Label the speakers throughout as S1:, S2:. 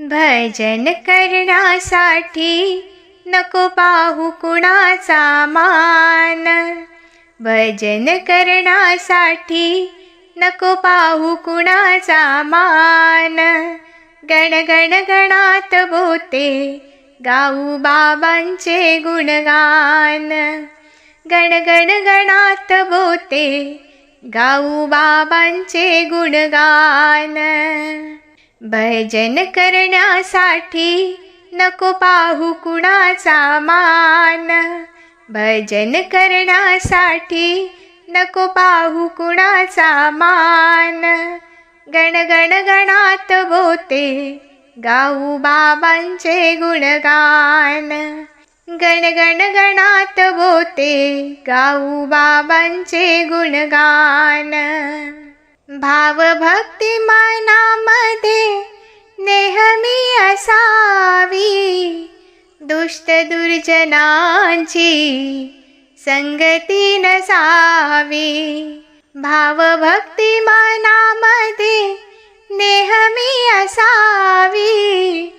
S1: भजन करण्यासाठी नको पाहू कुणाचा मान. भजन करण्यासाठी नको पाहू कुणाचा मान. गण गण गणात बोते गाऊ बाबांचे गुणगान. गण गण गणात बोते गाऊ बाबांचे गुणगान. भजन करण्यासाठी नको पाहू कुणाचा मान. भजन करण्यासाठी नको पाहू कुणाचा मान. गण गण गणात बोते गाऊ बाबांचे गुणगान. गण गण गणात बोते गाऊ बाबांचे गुणगान. भावभक्ती मनामध्ये नेहमी असावी दुष्ट दुर्जनांची संगती नसावी भावभक्ती मनामध्ये नेहमी असावी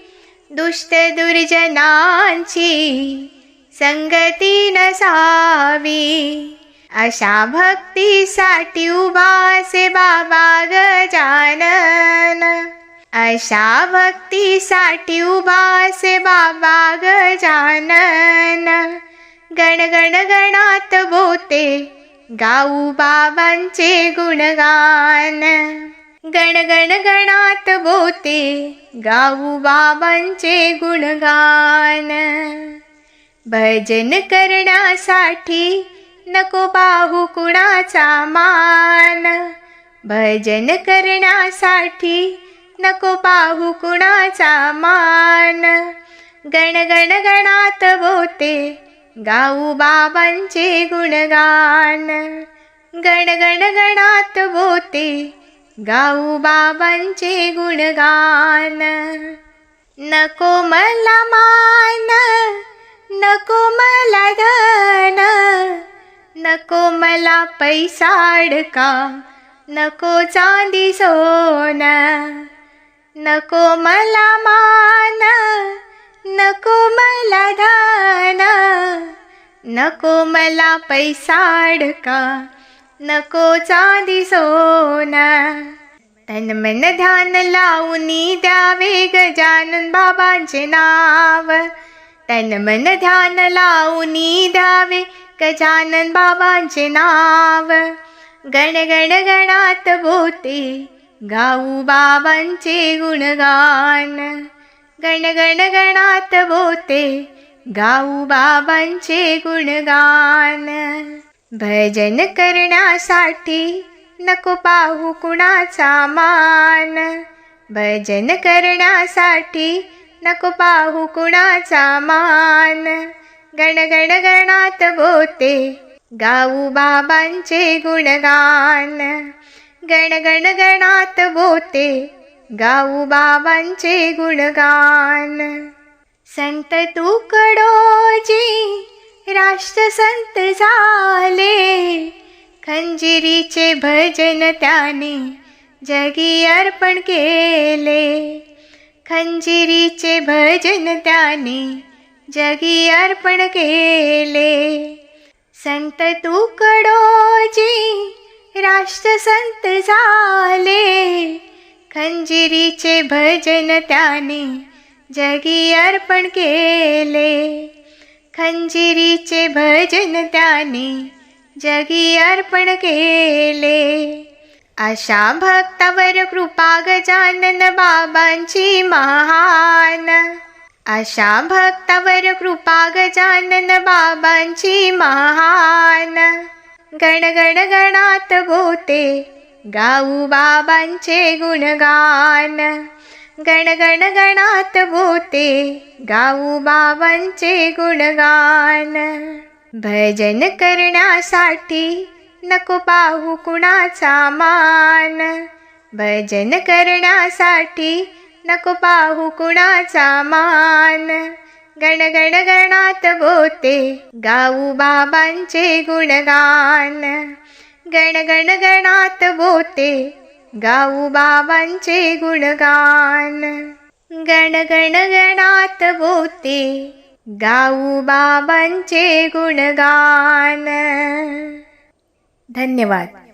S1: दुष्ट दुर्जनांची संगती नसावी अशा भक्तीसाठी उभासे बाबा गजानन. अशा भक्तीसाठी उभासे बाबा गजानन. गण गण गणात बोते गाऊ बाबांचे गुणगान. गण गण गणात बोते गाऊ बाबांचे गुणगान. भजन करण्यासाठी नको पाहू कुणाचा मान. भजन करण्यासाठी नको पाहू कुणाचा मान. गण गण गणात बोते गाऊ बाबांचे गुणगान. गण गण गणात बोते गाऊ बाबांचे गुणगान. नको मला मान नको मला धन. नको मला पैसा अडका नको चांदी सोना नको मला मान नको मला धन नको मला पैसा अडका नको चांदी सोना. तन मन ध्यान लावूनी द्यावे गजानन बाबांचे नाव. तन मन ध्यान लावूनी द्यावे गजानन बाबांचे नाव. गण गण गणात बोते गाऊ बाबांचे गुणगान. गण गण गणात बोते गाऊ बाबांचे गुणगान. भजन करण्यासाठी नको पाहू कुणाचा मान. भजन करण्यासाठी नको पाहू कुणाचा मान. गण गण गणात बोते गाऊ बाबांचे गुणगान. गण गण गणात बोते गाऊ बाबांचे गुणगान. संत तुकडोजी राष्ट्रसंत झाले. खंजिरीचे भजन त्याने जगी अर्पण केले. खंजिरीचे भजन त्याने जगी अर्पण केले. संत तुकडोजी राष्ट्रसंत झाले. खंजिरीचे भजन त्याने जगी अर्पण केले. खंजिरीचे भजन त्याने जगी अर्पण केले. अशा भक्तावर कृपा गजानन बाबांची महान अशा भक्तावर कृपा गजानन बाबांची महान. गण गण गणात बोते गाऊ बाबांचे गुणगान. गण गण गणात बोते गाऊ बाबांचे गुणगान. भजन करण्यासाठी नको पाहू कुणाचा मान. भजन करण्यासाठी नको पाहू कुणाचा मान. गण गण गणात बोते गाऊ बाबांचे गुणगान. गण गण गणात बोते गाऊ बाबांचे गुणगान. गण गण गणात बोते गाऊ बाबांचे गुणगान. धन्यवाद.